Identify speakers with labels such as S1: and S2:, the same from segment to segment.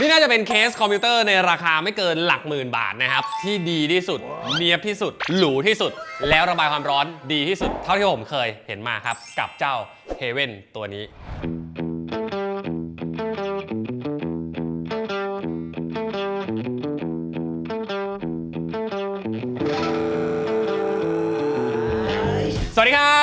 S1: นี่น่าจะเป็นเคสคอมพิวเตอร์ในราคาไม่เกินหลักหมื่นบาทนะครับ ที่ดีที่สุดเนียบที่สุด หรูที่สุด แล้วระบายความร้อนดีที่สุด เท่าที่ผมเคยเห็นมาครับ กับเจ้า h a v e n ตัวนี้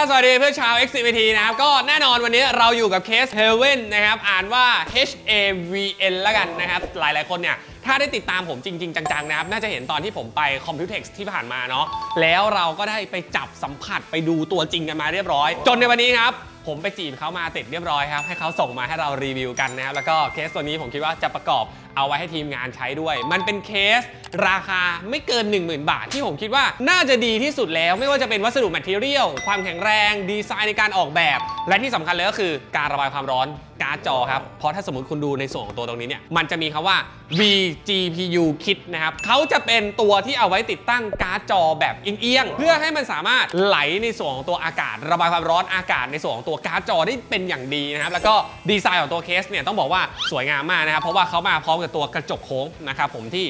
S1: สวัสดีเพื่อนชาว XCVT นะครับ ก็แน่นอนวันนี้เราอยู่กับเคส Heaven นะครับ อ่านว่า H A V N แล้วกันนะครับ หลายๆคนเนี่ย ถ้าได้ติดตามผมจริง ๆ จัง ๆ นะครับ น่าจะเห็นตอนที่ผมไป Computex ที่ผ่านมาเนาะแล้วเราก็ได้ไปจับสัมผัสไปดูตัวจริงกันมาเรียบร้อย จนในวันนี้ครับผมไปจีบเขามาติดเรียบร้อยครับ ให้เขาส่งมาให้เรารีวิวกันนะครับ แล้วก็เคสตัวนี้ผมคิดว่าจะประกอบ เอาไว้ให้ทีมงานใช้ด้วย มันเป็นเคสราคาไม่เกิน 10,000 บาท ที่ผมคิดว่าน่าจะดีที่สุดแล้ว ไม่ว่าจะเป็นวัสดุแมทเทียลความแข็งแรง ดีไซน์ในการออกแบบ และที่สำคัญเลยก็คือการระบายความร้อนการ์ดจอครับ เพราะถ้าสมมติคุณดูในส่วนของตัวตรงนี้เนี่ย มันจะมีคำว่า vGPU Kit นะครับเขาจะเป็นตัวที่เอาไว้ติดตั้งการ์ดจอแบบเอียงๆ เพื่อให้มันสามารถไหลในส่วนของตัวอากาศ ระบายความร้อนอากาศในส่วนของตัวการ์ดจอได้เป็นอย่างดีนะครับ แล้วก็ดีไซน์ของตัวเคสเนี่ยต้องบอกว่าสวยงามมากนะครับ เพราะว่าเขามาพร้อมกับตัวกระจกโค้งนะครับผมที่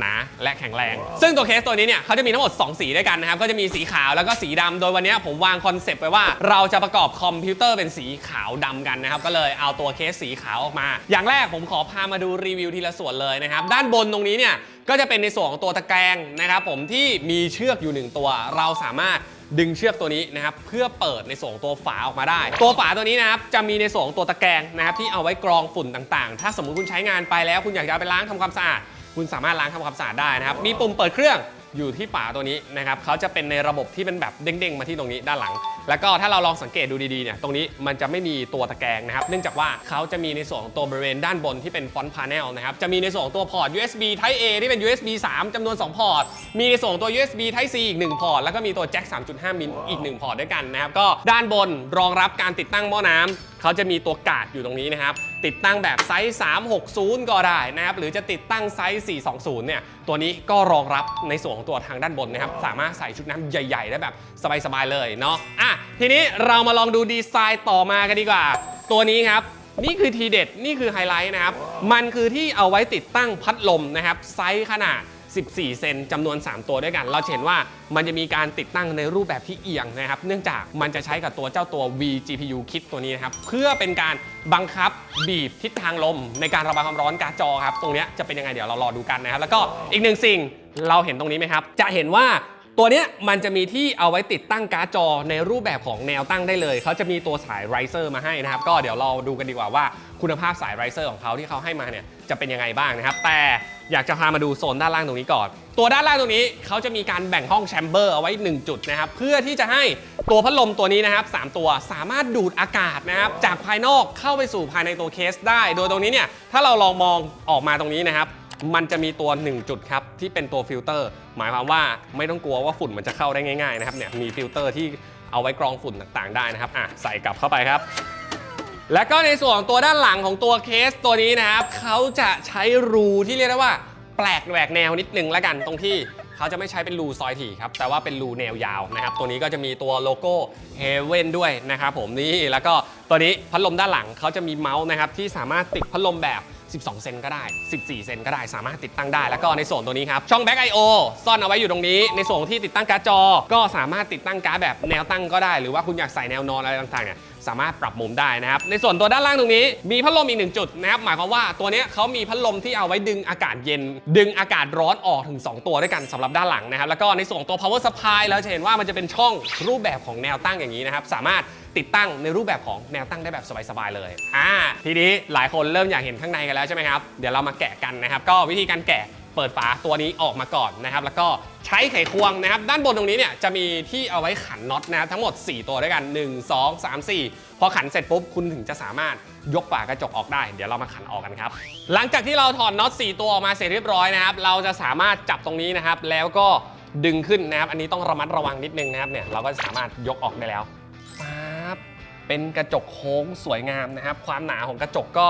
S1: หนาและแข็งแรง ซึ่งตัวเคสตัวนี้เนี่ยเขาจะมีทั้งหมด 2 สีด้วยกันนะครับ ก็จะมีสีขาวแล้วก็สีดำโดยวันนี้ผมวางคอนเซปต์ไปว่าเราจะประกอบคอมพิวเตอร์เป็นสีขาวดำกันนะครับ ก็เลยเอาตัวเคสสีขาวออกมา อย่างแรกผมขอพามาดูรีวิวทีละส่วนเลยนะครับ ด้านบนตรงนี้เนี่ยก็จะเป็นในส่วนของตัวตะแกรงนะครับผมที่มีเชือกอยู่หนึ่งตัว เราสามารถ ดึงเชือกตัวนี้นะครับเพื่อเปิดในส่วนของตัวฝาออกมาได้ ตัวฝาตัวนี้นะครับจะมีในส่วนของตัวตะแกรงนะครับที่เอาไว้กรองฝุ่นต่างๆ ถ้าสมมุติคุณใช้งานไปแล้ว คุณอยากจะไปล้างทำความสะอาด คุณสามารถล้างทำความสะอาดได้นะครับมีปุ่มเปิดเครื่องอยู่ที่ฝาตัวนี้นะครับเขาจะเป็นในระบบที่เป็นแบบเด้งๆ มาที่ตรงนี้ด้านหลัง แล้วก็ถ้าเราลองสังเกตดูดีๆเนี่ยตรงนี้มันจะไม่มีตัวตะแกรงนะครับ เนื่องจากว่าเขาจะมีในส่วนของตัวบริเวณด้านบนที่เป็นฟอนต์พาเนลนะครับจะมีในส่วนของตัวพอร์ต USB Type A ที่เป็น USB 3จำนวน 2 พอร์ต มีในส่วนของตัว USB Type C อีก 1 พอร์ต แล้วก็มีตัวแจ็ค3.5มิลอีก 1 พอร์ตด้วยกันนะครับก็ด้านบนรองรับการติดตั้งหม้อน้ำเขาจะมีตัวกาดอยู่ตรงนี้นะครับ ติดตั้งแบบไซส์ 360 ก็ได้นะครับ หรือจะติดตั้งไซส์ 420 เนี่ย ตัวนี้ก็รองรับในส่วนของตัวทางด้านบนนะครับ สามารถใส่ชุดน้ำใหญ่ ๆ ได้แบบสบาย ๆ เลยเนาะ อะ ทีนี้เรามาลองดูดีไซน์ต่อมากันดีกว่า ตัวนี้ครับ นี่คือทีเด็ด นี่คือไฮไลท์นะครับ มันคือที่เอาไว้ติดตั้งพัดลมนะครับ ไซส์ขนาด 14 เซนจำนวน 3 ตัวด้วยกัน เราเห็นว่ามันจะมีการติดตั้งในรูปแบบที่เอียงนะครับ เนื่องจากมันจะใช้กับตัวเจ้าตัว vGPU Kit ตัวนี้นะครับ เพื่อเป็นการบังคับบีบทิศทางลม ในการระบายความร้อนการจอครับ ตรงนี้จะเป็นยังไงเดี๋ยวเรารอดูกันนะครับ แล้วก็อีกหนึ่งสิ่งเราเห็นตรงนี้ไหมครับ จะเห็นว่า ตัวเนี้ยมันจะมีที่เอาไว้ติดตั้งการ์ดจอในรูปแบบของแนวตั้งได้เลย เขาจะมีตัวสายไรเซอร์มาให้นะครับ ก็เดี๋ยวเราดูกันดีกว่าว่าคุณภาพสายไรเซอร์ของเขาที่เขาให้มาเนี่ยจะเป็นยังไงบ้างนะครับ แต่อยากจะพามาดูโซนด้านล่างตรงนี้ก่อน ตัวด้านล่างตรงนี้เขาจะมีการแบ่งห้องแชมเบอร์เอาไว้ 1 จุดนะครับ เพื่อที่จะให้ตัวพัดลมตัวนี้นะครับสามตัวสามารถดูดอากาศนะครับจากภายนอกเข้าไปสู่ภายในตัวเคสได้ โดยตรงนี้เนี่ยถ้าเราลองมองออกมาตรงนี้นะครับ มันจะมีตัว 1 จุดครับที่เป็นตัวฟิลเตอร์ หมายความว่าไม่ต้องกลัวว่าฝุ่นมันจะเข้าได้ง่ายๆนะครับเนี่ยมีฟิลเตอร์ที่เอาไว้กรองฝุ่นต่างๆได้นะครับอะใส่กลับเข้าไปครับ และก็ในส่วนของตัวด้านหลังของตัวเคสตัวนี้นะครับเขาจะใช้รูที่เรียกได้ว่า แปลกแหวกแนวนิดนึงแล้วกันตรงที่เขาจะไม่ใช้เป็นรูซอยถี่ครับ แต่ว่าเป็นรูแนวยาวนะครับ ตัวนี้ก็จะมีตัวโลโก้ Heaven ด้วยนะครับผมนี่แล้วก็ตัวนี้พัดลมด้านหลังเขาจะมีเมาส์นะครับที่สามารถติดพัดลมแบบ 12 เซนก็ได้ 14 เซนก็ได้ สามารถติดตั้งได้ แล้วก็ในส่วนตัวนี้ครับ ช่อง Back I/O ซ่อนเอาไว้อยู่ตรงนี้ ในส่วนที่ติดตั้งการ์ดจอ ก็สามารถติดตั้งการ์ดแบบแนวตั้งก็ได้ หรือว่าคุณอยากใส่แนวนอนอะไรต่างๆเนี่ย สามารถปรับมุมได้นะครับ ในส่วนตัวด้านล่างตรงนี้ มีพัดลมอีกหนึ่งจุดนะครับ หมายความว่าตัวนี้เขามีพัดลมที่เอาไว้ดึงอากาศเย็น ดึงอากาศร้อนออกถึง 2 ตัวด้วยกันสำหรับด้านหลังนะครับ แล้วก็ในส่วนตัว power supply เราจะเห็นว่ามันจะเป็นช่องรูปแบบของแนวตั้งอย่างนี้นะครับ สามารถติดตั้งในรูปแบบของแนวตั้งได้แบบสบายๆเลย อ่า ทีนี้หลายคนเริ่มอยากเห็นข้างในกันแล้วใช่ไหมครับ เดี๋ยวเรามาแกะกันนะครับ ก็วิธีการแกะ เปิดฝาตัวนี้ออกมาก่อนนะครับ แล้วก็ใช้ไขควงนะครับ ด้านบนตรงนี้เนี่ยจะมีที่เอาไว้ขันน็อตนะครับทั้งหมด 4 ตัวด้วยกัน 1 2 3 4 พอขันเสร็จปุ๊บคุณถึงจะสามารถยกฝากระจกออกได้ เดี๋ยวเรามาขันออกกันครับ หลังจากที่เราถอดน็อต 4 ตัวออกมาเสร็จเรียบร้อยนะครับ เราจะสามารถจับตรงนี้นะครับ แล้วก็ดึงขึ้นนะครับ อันนี้ต้องระมัดระวังนิดนึงนะครับ เนี่ย เราก็จะสามารถยกออกได้แล้วป๊บเป็นกระจกโค้งสวยงามนะครับ ความหนาของกระจกก็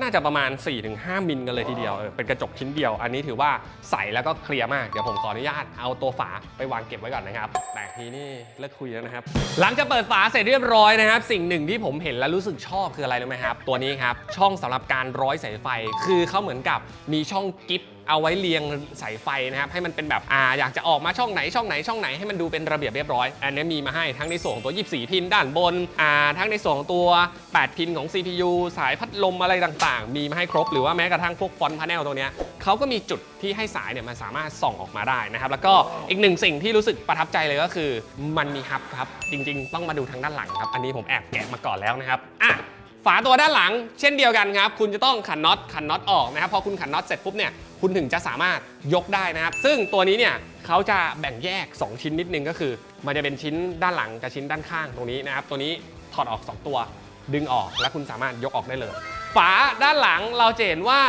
S1: น่าจะประมาณ 4-5 มิลกันเลยทีเดียวเออเป็นกระจกชิ้นเดียว อันนี้ถือว่าใสแล้วก็เคลียร์มาก เดี๋ยวผมขออนุญาตเอาตัวฝาไปวางเก็บไว้ก่อนนะครับ แต่ทีนี่เลิกคุยแล้วนะครับ หลังจากเปิดฝาเสร็จเรียบร้อยนะครับ สิ่งหนึ่งที่ผมเห็นแล้วรู้สึกชอบคืออะไรรู้ไหมครับ ตัวนี้ครับ ช่องสำหรับการร้อยสายไฟ คือเขาเหมือนกับมีช่องกิฟต์ เอาไว้เรียงสายไฟนะครับให้มันเป็นแบบอ่าอยากจะออกมาช่องไหนช่องไหนช่องไหนให้มันดูเป็นระเบียบเรียบร้อย อันนี้มีมาให้ทั้งในส่วนของตัว 24 พินด้านบนอ่าทั้งในส่วนของตัว 8 พินของ CPU สายพัดลมอะไรต่างๆ มีมาให้ครบหรือว่าแม้กระทั่งพวกฟอนต์พาเนลตัวเนี้ยเขาก็มีจุดที่ให้สายเนี่ยมันสามารถส่องออกมาได้นะครับแล้วก็อีกหนึ่งสิ่งที่รู้สึกประทับใจเลยก็คือ มันมีฮับครับจริง ๆ ต้องมาดูทางด้านหลังครับอันนี้ผมแอบแกะมาก่อนแล้วนะครับอะฝาตัวด้านหลัง เช่นเดียวกันครับ คุณจะต้องขันน็อตขันน็อตออกนะครับพอคุณขันน็อตเสร็จปุ๊บเนี่ย คุณถึงจะสามารถยกได้นะครับ ซึ่งตัวนี้เนี่ยเขาจะแบ่งแยก 2 ชิ้นนิดนึงก็คือ มันจะเป็นชิ้นด้านหลังกับชิ้นด้านข้างตรงนี้นะครับ ตัวนี้ถอดออก 2 ตัว ดึงออกแล้วคุณสามารถยกออกได้เลย ฝาด้านหลังเราจะเห็นว่า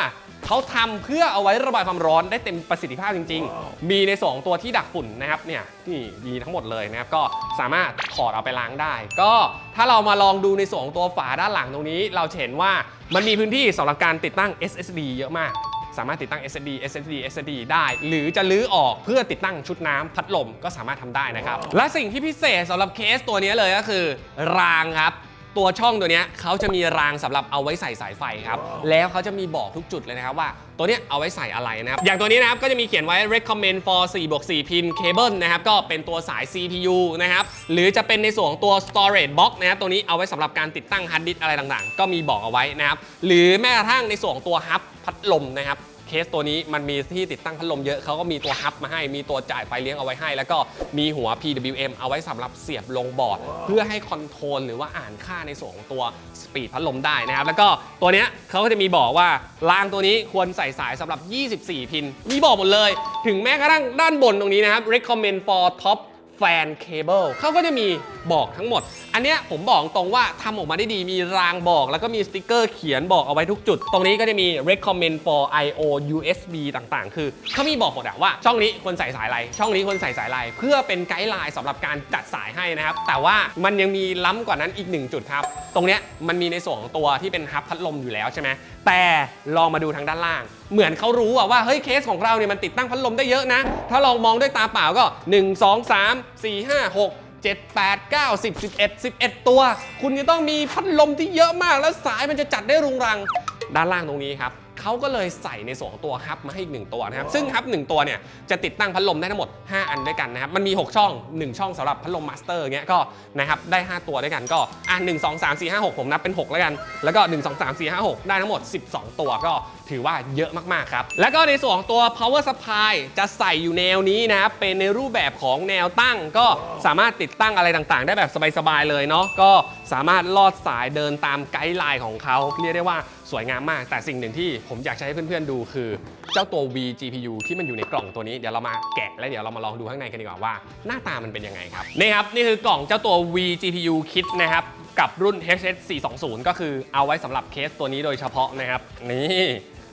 S1: เขาทำเพื่อเอาไว้ระบายความร้อนได้เต็มประสิทธิภาพจริง ๆ มีในสองตัวที่ดักฝุ่นนะครับเนี่ยนี่มีทั้งหมดเลยนะครับก็สามารถถอดเอาไปล้างได้ ก็ถ้าเรามาลองดูในส่วนของตัวฝาด้านหลังตรงนี้ เราจะเห็นว่ามันมีพื้นที่สำหรับการติดตั้ง SSD เยอะมาก สามารถติดตั้ง SSD SSD SSD ได้ หรือจะลื้อออกเพื่อติดตั้งชุดน้ำพัดลมก็สามารถทำได้นะครับ และสิ่งที่พิเศษสำหรับเคสตัวนี้เลยก็คือ รางครับตัวช่องตัวเนี้ยเขาจะมีรางสำหรับเอาไว้ใส่สายไฟครับ แล้วเขาจะมีบอกทุกจุดเลยนะครับว่าตัวเนี้ยเอาไว้ใส่อะไรนะครับ อย่างตัวนี้นะครับก็จะมีเขียนไว้ recommend for 4บวก4 pin cable นะครับ ก็เป็นตัวสาย CPU นะครับ หรือจะเป็นในส่วนของตัว storage box นะครับ ตัวนี้เอาไว้สำหรับการติดตั้งฮาร์ดดิสก์อะไรต่างๆ ก็มีบอกเอาไว้นะครับ หรือแม้กระทั่งในส่วนของตัวฮับ พัดลมนะครับเคสตัวนี้มันมีที่ติดตั้งพัดลมเยอะเขาก็มีตัวฮับมาให้ มีตัวจ่ายไฟเลี้ยงเอาไว้ให้ แล้วก็มีหัว PWM เอาไว้สำหรับเสียบลงบอร์ด เพื่อให้คอนโทรลหรือว่าอ่านค่าในส่วนของตัวสปีดพัดลมได้นะครับ แล้วก็ตัวเนี้ยเขาก็จะมีบอกว่ารางตัวนี้ควรใส่สายสำหรับ 24 พิน มีบอกหมดเลย ถึงแม้กระทั่งด้านบนตรงนี้นะครับ recommend for top แฟนเคเบิลเขาก็จะมีบอกทั้งหมด อันเนี้ยผมบอกตรงว่าทำออกมาได้ดีมีรางบอก แล้วก็มีสติกเกอร์เขียนบอกเอาไว้ทุกจุด ตรงนี้ก็จะมี recommend for IO USB ต่างๆ คือเขามีบอกหมดอะว่าช่องนี้ควรใส่สายอะไร ช่องนี้ควรใส่สายอะไร เพื่อเป็นไกด์ไลน์สำหรับการจัดสายให้นะครับ แต่ว่ามันยังมีล้ำกว่านั้นอีกหนึ่งจุดครับ ตรงเนี้ยมันมีในส่วนของตัวที่เป็นฮับพัดลมอยู่แล้วใช่ไหมแต่ลองมาดูทางด้านล่าง เหมือนเขารู้อะว่าเฮ้ยเคสของเราเนี่ยมันติดตั้งพัดลมได้เยอะนะ ถ้าลองมองด้วยตาเปล่าก็ 1 2 3 4 5 6 7 8 9 10 11 11 ตัว คุณจะต้องมีพัดลมที่เยอะมากแล้วสายมันจะจัดได้รุงรังด้านล่างตรงนี้ครับเขาก็เลยใส่ในส่วนของตัวฮับมาให้อีกหนึ่งตัวนะครับ ซึ่งฮับหนึ่งตัวเนี่ยจะติดตั้งพัดลมได้ทั้งหมด 5 อันด้วยกันนะครับ มันมี 6 ช่อง 1 ช่องสำหรับพัดลมมาสเตอร์เงี้ยก็นะครับได้ 5 ตัวด้วยกันก็อะ1 2 3 4 5 6ผมนับเป็น 6 แล้วกัน แล้วก็ 1 2 3 4 5 6 ได้ทั้งหมด 12 ตัวก็ถือว่าเยอะมากๆครับ แล้วก็ในส่วนของตัว power supply จะใส่อยู่แนวนี้นะครับเป็นในรูปแบบของแนวตั้ง ก็สามารถติดตั้งอะไรต่างๆ ได้แบบสบายๆเลยเนาะก็สามารถลอดสายเดินตามไกด์ไลน์ของเขาเรียกได้ว่าสวยงามมาก แต่สิ่งหนึ่งที่ผมอยากจะให้เพื่อนๆดูคือ เจ้าตัว V GPU ที่มันอยู่ในกล่องตัวนี้เดี๋ยวเรามาแกะแล้วเดี๋ยวเรามาลองดูข้างในกันดีกว่าว่า หน้าตามันเป็นยังไงครับนี่ครับนี่คือกล่องเจ้าตัว V GPU Kit นะครับกับรุ่น HS 420 ก็คือเอาไว้สำหรับเคสตัวนี้โดยเฉพาะนะครับนี่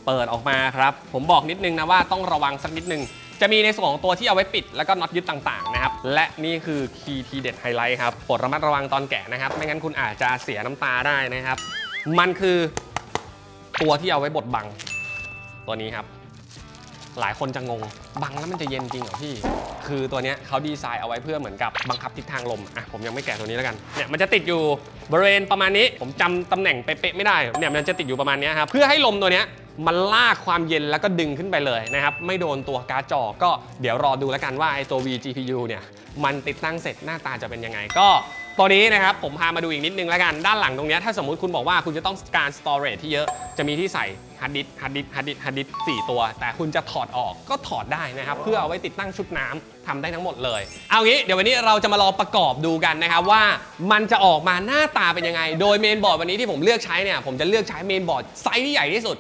S1: เปิดออกมาครับ ผมบอกนิดนึงนะว่าต้องระวังสักนิดนึง จะมีในส่วนของตัวที่เอาไว้ปิด แล้วก็น็อตยึดต่างๆนะครับ และนี่คือคีย์ทีเด็ดไฮไลท์ครับโปรดระมัดระวังตอนแกะนะครับ ไม่งั้นคุณอาจจะเสียน้ำตาได้นะครับ มันคือตัวที่เอาไว้บดบัง ตัวนี้ครับ หลายคนจะงง บังแล้วมันจะเย็นจริงเหรอพี่ คือตัวนี้เขาดีไซน์เอาไว้เพื่อเหมือนกับบังคับทิศทางลม อะผมยังไม่แกะตัวนี้แล้วกัน เนี่ยมันจะติดอยู่บริเวณประมาณนี้ ผมจำตำแหน่งเป๊ะๆไม่ได้ เนี่ยมันจะติดอยู่ประมาณนี้ครับ เพื่อให้ลมตัวเนี้ย มันลากความเย็นแล้วก็ดึงขึ้นไปเลยนะครับ ไม่โดนตัวการ์ดจอ ก็เดี๋ยวรอดูแล้วกันว่าไอ้ตัว vGPU เนี่ยมันติดตั้งเสร็จหน้าตาจะเป็นยังไง ก็ตัวนี้นะครับผมพามาดูอีกนิดนึงแล้วกัน ด้านหลังตรงนี้ถ้าสมมุติคุณบอกว่าคุณจะต้องการ storage ที่เยอะจะมีที่ใส่ฮาร์ดดิสฮาร์ดดิสฮาร์ดดิสฮาร์ดดิสสี่ตัว แต่คุณจะถอดออกก็ถอดได้นะครับ เพื่อเอาไว้ติดตั้งชุดน้ำทำได้ทั้งหมดเลย เอางี้เดี๋ยววันนี้เราจะมาลองประกอบดูกันนะครับว่ามันจะออกมาหน้าตาเป็นยังไง โดยเมนบอร์ดวันนี้ที่ผมเลือกใช้เนี่ยผมจะเลือกใช้เมนบอร์ดไซส์ที่ใหญ่ที่สุด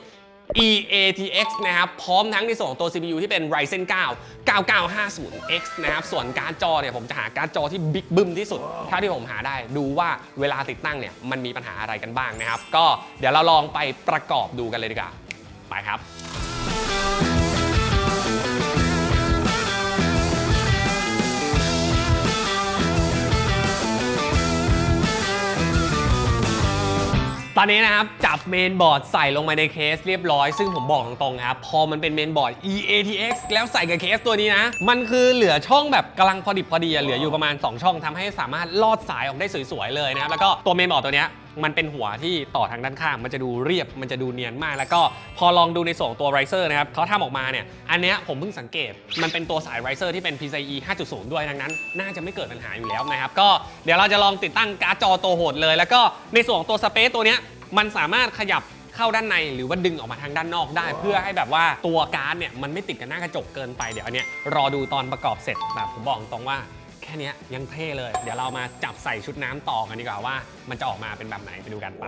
S1: EATX นะครับ พร้อมทั้งในส่วนของตัว CPU ที่เป็น Ryzen 9 9950X นะครับ ส่วนการ์ดจอเนี่ยผมจะหาการ์ดจอที่บิ๊กบึ้มที่สุดเท่าที่ผมหาได้ดูว่าเวลาติดตั้งเนี่ยมันมีปัญหาอะไรกันบ้างนะครับ ก็เดี๋ยวเราลองไปประกอบดูกันเลยดีกว่า ไปครับ ตอนนี้นะครับ จับเมนบอร์ดใส่ลงมาในเคสเรียบร้อย ซึ่งผมบอกตรงๆครับ พอมันเป็นเมนบอร์ด EATX แล้วใส่กับเคสตัวนี้นะ มันคือเหลือช่องแบบกำลังพอดิบพอดีเหลืออยู่ประมาณ 2 ช่องทำให้สามารถลอดสายออกได้สวยๆเลยนะครับแล้วก็ตัวเมนบอร์ดตัวเนี้ย มันเป็นหัวที่ต่อทางด้านข้าง มันจะดูเรียบมันจะดูเนียนมาก แล้วก็พอลองดูในส่วนของตัวไรเซอร์นะครับเขาทำออกมาเนี่ยอันเนี้ยผมเพิ่งสังเกต มันเป็นตัวสายไรเซอร์ที่เป็น PCIe 5.0 ด้วยดังนั้น น่าจะไม่เกิดปัญหาอยู่แล้วนะครับก็เดี๋ยวเราจะลองติดตั้งการ์ดจอตัวโหดเลย แล้วก็ในส่วนของตัวสเปซตัวเนี้ยมันสามารถขยับเข้าด้านในหรือว่าดึงออกมาทางด้านนอกได้ เพื่อให้แบบว่าตัวการ์ดเนี่ยมันไม่ติดกับหน้ากระจกเกินไปเดี๋ยวอันเนี้ยรอดูตอนประกอบเสร็จแบบผมบอกตรงว่า ค่เนี้ยยังเท่เลย เดี๋ยวเรามาจับใส่ชุดน้ำต่อกันดีกว่าว่า มันจะออกมาเป็นแบบไหนไปดูกันไป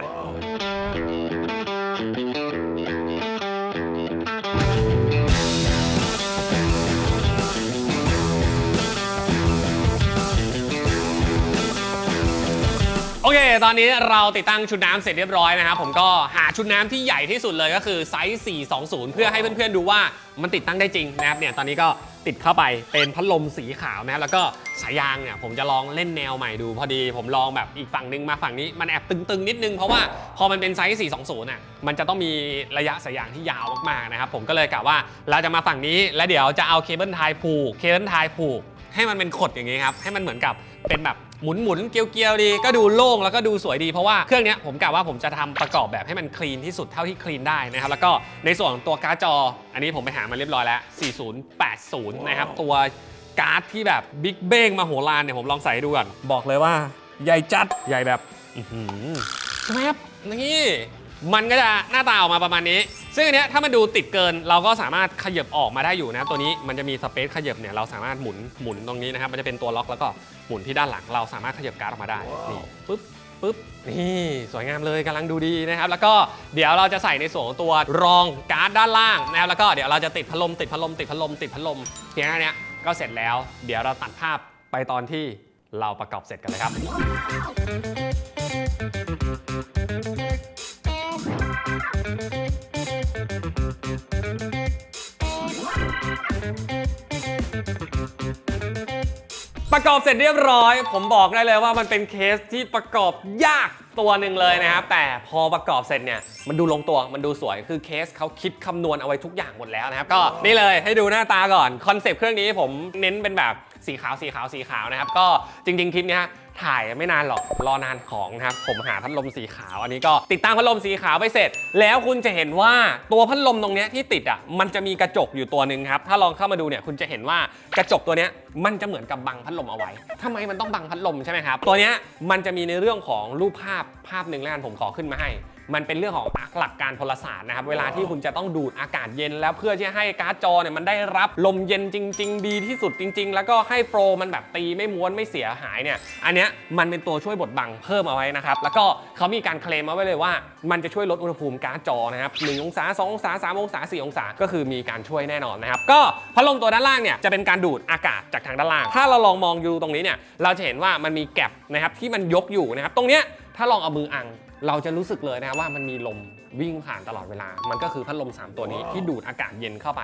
S1: โอเค ตอนนี้เราติดตั้งชุดน้ำเสร็จเรียบร้อยนะครับ ผมก็หาชุดน้ำที่ใหญ่ที่สุดเลยก็คือไซส์ 420 เพื่อให้เพื่อนๆดูว่ามันติดตั้งได้จริงนะครับเนี่ย ตอนนี้ก็ ติดเข้าไปเป็นพัดลมสีขาวนะครับแล้วก็สายยางเนี่ยผมจะลองเล่นแนวใหม่ดูพอดี ผมลองแบบอีกฝั่งนึงมาฝั่งนี้มันแอบตึงๆ นิดนึง เพราะว่าพอมันเป็นไซส์ 420น่ะมันจะต้องมีระยะสายยางที่ยาวมากๆนะครับผมก็เลยกะว่าเราจะมาฝั่งนี้แล้วเดี๋ยวจะเอาเคเบิลไทยผูกเคเบิลไทยผูกให้มันเป็นขดอย่างนี้ครับให้มันเหมือนกับเป็นแบบ หมุนหมุนๆเกลียวๆดี ก็ดูโล่งแล้วก็ดูสวยดีเพราะว่าเครื่องนี้ผมกะว่าผมจะทำประกอบแบบให้มันคลีนที่สุดเท่าที่คลีนได้นะครับ แล้วก็ในส่วนของตัวการ์ดจอ อันนี้ผมไปหามาเรียบร้อยแล้ว 4080 นะครับ ตัวการ์ดที่แบบบิ๊กเบ้งมาโหฬารเนี่ยผมลองใส่ให้ดูก่อนบอกเลยว่าใหญ่จัดใหญ่แบบอื้อหือใช่ไหมครับนี่ มันก็จะหน้าตาออกมาประมาณนี้ ซึ่งอันเนี้ยถ้ามันดูติดเกินเราก็สามารถขยับออกมาได้อยู่นะ ตัวนี้มันจะมีสเปซขยับเนี่ยเราสามารถหมุนหมุนตรงนี้นะครับ มันจะเป็นตัวล็อกแล้วก็หมุนที่ด้านหลังเราสามารถขยับการ์ดออกมาได้นี่ปึ๊บปึ๊บนี่สวยงามเลยกำลังดูดีนะครับ แล้วก็เดี๋ยวเราจะใส่ในส่วนของตัวรองการ์ดด้านล่างนะครับแล้วก็เดี๋ยวเราจะติดพัดลมติดพัดลมติดพัดลมติดพัดลมเพียงแค่เนี้ยก็เสร็จแล้ว เดี๋ยวเราตัดภาพไปตอนที่เราประกอบเสร็จกันเลยครับ ประกอบเสร็จเรียบร้อย ผมบอกได้เลยว่ามันเป็นเคสที่ประกอบยากตัวหนึ่งเลยนะครับ แต่พอประกอบเสร็จเนี่ย มันดูลงตัวมันดูสวยคือเคสเขาคิดคำนวณเอาไว้ทุกอย่างหมดแล้วนะครับ ก็นี่เลยให้ดูหน้าตาก่อนคอนเซปต์เครื่องนี้ผมเน้นเป็นแบบสีขาวสีขาวสีขาวนะครับ ก็จริง ๆ คลิปนี้ย ถ่ายไม่นานหรอกรอนานของนะครับผมหาพัดลมสีขาว อันนี้ก็ติดตั้งพัดลมสีขาวไปเสร็จ แล้วคุณจะเห็นว่าตัวพัดลมตรงนี้ที่ติดอะมันจะมีกระจกอยู่ตัวหนึ่งครับถ้าลองเข้ามาดูเนี่ยคุณจะเห็นว่ากระจกตัวเนี้ยมันจะเหมือนกับบังพัดลมเอาไว้ทำไมมันต้องบังพัดลมใช่ไหมครับตัวเนี้ยมันจะมีในเรื่องของรูปภาพภาพหนึ่งแล้วกันผมขอขึ้นมาให้ มันเป็นเรื่องของหลักการพลศาสตร์นะครับเวลาที่คุณจะต้องดูดอากาศเย็น แล้วเพื่อที่ให้การ์ดจอเนี่ยมันได้รับลมเย็นจริง ๆ ดีที่สุดจริง ๆ แล้วก็ให้โฟลมันแบบตีไม่ม้วนไม่เสียหายเนี่ยอันเนี้ยมันเป็นตัวช่วยบดบังเพิ่มเอาไว้นะครับแล้วก็เขามีการเคลมเอาไว้เลยว่า มันจะช่วยลดอุณหภูมิการ์ดจอนะครับ1องศา2องศา3องศา4องศาก็คือมีการช่วยแน่นอนนะครับก็พัดลมตัวด้านล่างเนี่ยจะเป็นการดูดอากาศจากทางด้านล่าง ถ้าเราลองมองดูตรงนี้เนี่ยเราจะเห็นว่ามันมีแก็บนะครับที่มันยกอยู่นะครับตรงเนี้ย ถ้าลองเอามืออัง เราจะรู้สึกเลยนะว่ามันมีลม วิ่งผ่านตลอดเวลา มันก็คือพัดลม 3 ตัวนี้ที่ดูดอากาศเย็นเข้าไป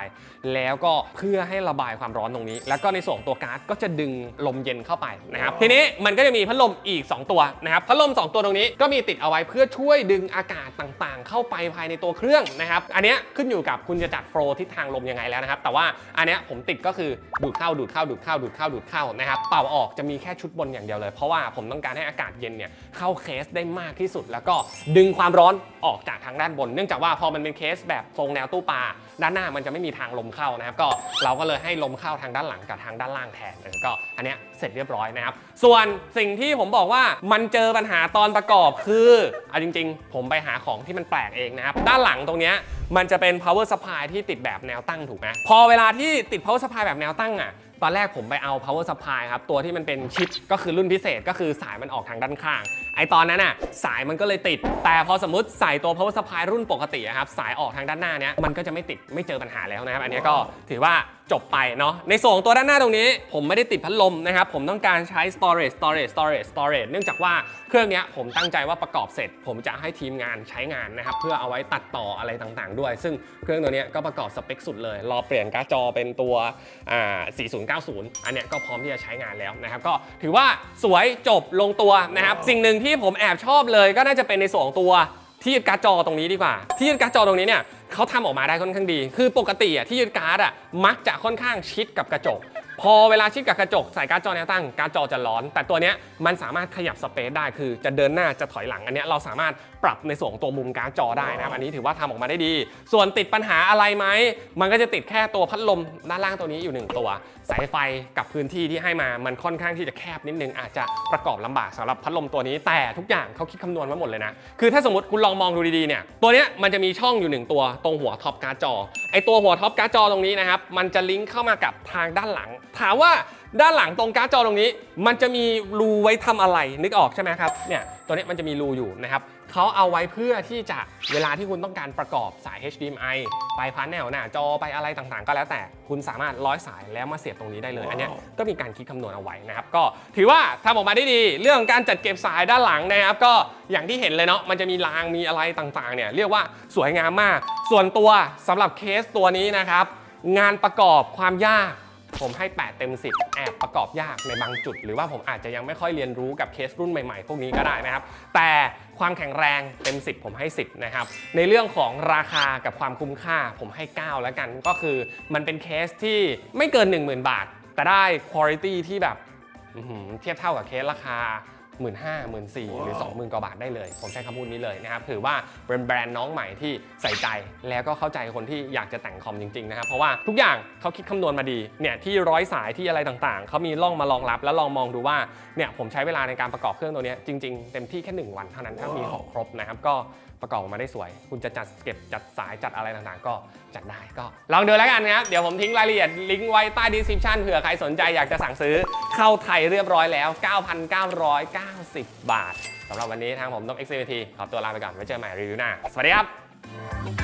S1: แล้วก็เพื่อให้ระบายความร้อนตรงนี้ แล้วก็ในส่วนของตัวการ์ดก็จะดึงลมเย็นเข้าไปนะครับ ทีนี้มันก็จะมีพัดลมอีก 2 ตัวนะครับ พัดลม 2 ตัวตรงนี้ก็มีติดเอาไว้เพื่อช่วยดึงอากาศต่างๆ เข้าไปภายในตัวเครื่องนะครับ อันเนี้ยขึ้นอยู่กับคุณจะจัดโฟลว์ทิศทางลมยังไงแล้วนะครับ แต่ว่าอันเนี้ยผมติดก็คือดูดเข้าดูดเข้าดูดเข้าดูดเข้าดูดเข้านะครับ เป่าออกจะมีแค่ชุดบนอย่างเดียวเลย เพราะว่าผมต้องการให้อากาศเย็นเนี่ยเข้าเคสได้มากที่สุด แล้วก็ดึงความร้อนออกจากทางด้านบน เนื่องจากว่าพอมันเป็นเคสแบบทรงแนวตู้ปลาด้านหน้ามันจะไม่มีทางลมเข้านะครับก็เราก็เลยให้ลมเข้าทางด้านหลังกับทางด้านล่างแทนเออก็อันเนี้ยเสร็จเรียบร้อยนะครับส่วนสิ่งที่ผมบอกว่ามันเจอปัญหาตอนประกอบคือเอาจริง ๆ ผมไปหาของที่มันแปลกเองนะครับด้านหลังตรงเนี้ยมันจะเป็น power supply ที่ติดแบบแนวตั้งถูกไหมพอเวลาที่ติด power supply แบบแนวตั้งอะ ตอนแรกผมไปเอา power supply ครับ ตัวที่มันเป็นชิปก็คือรุ่นพิเศษก็คือสายมันออกทางด้านข้าง ไอตอนนั้นน่ะสายมันก็เลยติด แต่พอสมมติใส่ตัว power supply รุ่นปกติครับสายออกทางด้านหน้าเนี้ยมันก็จะไม่ติดไม่เจอปัญหาแล้วนะครับ อันนี้ก็ถือว่า จบไปเนาะในส่วนของตัวด้านหน้าตรงนี้ ผมไม่ได้ติดพัดลมนะครับ ผมต้องการใช้ storage storage storage storage เนื่องจากว่าเครื่องนี้ผมตั้งใจว่าประกอบเสร็จ ผมจะให้ทีมงานใช้งานนะครับ เพื่อเอาไว้ตัดต่ออะไรต่างๆ ด้วย ซึ่งเครื่องตัวนี้ก็ประกอบสเปคสุดเลย รอเปลี่ยนการ์ดจอเป็นตัวอ่า4090 อันเนี้ยก็พร้อมที่จะใช้งานแล้วนะครับ ก็ถือว่าสวยจบลงตัวนะครับ สิ่งหนึ่งที่ผมแอบชอบเลยก็น่าจะเป็นในส่วนของตัว ที่ยึดการ์ดจอตรงนี้ดีกว่า ที่ยึดการ์ดจอตรงนี้เนี่ยเขาทำออกมาได้ค่อนข้างดี คือปกติอะที่ยึดการ์ดอะมักจะค่อนข้างชิดกับกระจก พอเวลาชิดกับกระจกใส่การ์ดจอแนวตั้งการ์ดจอจะร้อน แต่ตัวเนี้ยมันสามารถขยับสเปซได้คือจะเดินหน้าจะถอยหลังอันเนี้ยเราสามารถ ปรับในส่วนของตัวมุมการ์ดจอได้นะครับ อันนี้ถือว่าทำออกมาได้ดี ส่วนติดปัญหาอะไรไหม มันก็จะติดแค่ตัวพัดลมด้านล่างตัวนี้อยู่หนึ่งตัว สายไฟกับพื้นที่ที่ให้มา มันค่อนข้างที่จะแคบนิดนึง อาจจะประกอบลำบากสำหรับพัดลมตัวนี้ แต่ทุกอย่างเขาคิดคำนวณมาหมดเลยนะ คือถ้าสมมติคุณลองมองดูดีๆ เนี่ย ตัวเนี้ยมันจะมีช่องอยู่หนึ่งตัวตรงหัวท็อปการ์ดจอ ไอตัวหัวท็อปการ์ดจอตรงนี้นะครับ มันจะลิงก์เข้ามากับทางด้านหลัง ถามว่าด้านหลังตรงการ์ดจอตรงนี้ มันจะมีรูไว้ทำอะไรนึกออกใช่ไหมครับ เนี่ย ตัวนี้มันจะมีรูอยู่นะครับ เขาเอาไว้เพื่อที่จะเวลาที่คุณต้องการประกอบสาย HDMI ไปพาร์แนลหน้าจอไปอะไรต่างๆ ก็แล้วแต่คุณสามารถร้อยสายแล้วมาเสียบตรงนี้ได้เลย อันเนี้ยก็มีการคิดคำนวณเอาไว้นะครับ ก็ถือว่าทำออกมาได้ดี เรื่องของการจัดเก็บสายด้านหลังนะครับ ก็อย่างที่เห็นเลยเนาะมันจะมีรางมีอะไรต่างๆเนี่ยเรียกว่าสวยงามมาก ส่วนตัวสำหรับเคสตัวนี้นะครับงานประกอบความยาก ผมให้ 8 เต็ม 10 แอบประกอบยากในบางจุด หรือว่าผมอาจจะยังไม่ค่อยเรียนรู้กับเคสรุ่นใหม่ๆ พวกนี้ก็ได้นะครับ แต่ความแข็งแรงเต็ม 10 ผมให้ 10 นะครับ ในเรื่องของราคากับความคุ้มค่าผมให้ 9 แล้วกัน ก็คือมันเป็นเคสที่ไม่เกิน 10,000 บาท แต่ได้คุณภาพที่แบบเทียบเท่ากับเคสราคา 1 5 0 0 0 0 1 4 0 0 0หรือ 20,000 กว่าบาทได้เลย ผมใช้คำพูดนี้เลยนะครับถือว่าเป็นแบรนด์น้องใหม่ที่ใส่ใจ แล้วก็เข้าใจคนที่อยากจะแต่งคอมจริงๆนะครับเพราะว่าทุกอย่างเขาคิดคำนวณมาดีเนี่ยที่ร้อยสายที่อะไรต่างๆเขามีร่องมารองรับ แล้วลองมองดูว่าเนี่ยผมใช้เวลาในการประกอบเครื่องตัวเนี้ยจริงๆ เต็มที่แค่ 1 วันเท่านั้นถ้ามีของครบนะครับก็ประกอบออกมาได้สวย คุณจะจัดเก็บจัดสายจัดอะไรต่างๆ ก็จัดได้ก็ ลองดูแล้วกันนะครับ เดี๋ยวผมทิ้งรายละเอียดลิงก์ไว้ใต้ description เผื่อใครสนใจอยากจะสั่งซื้อเข้าไทยเรียบร้อยแล้ว 9,990 90 บาทสำหรับวันนี้ทางผมต้อง XCVT ขอตัวลาไปก่อนไว้เจอกันใหม่รีวิวหน้า สวัสดีครับ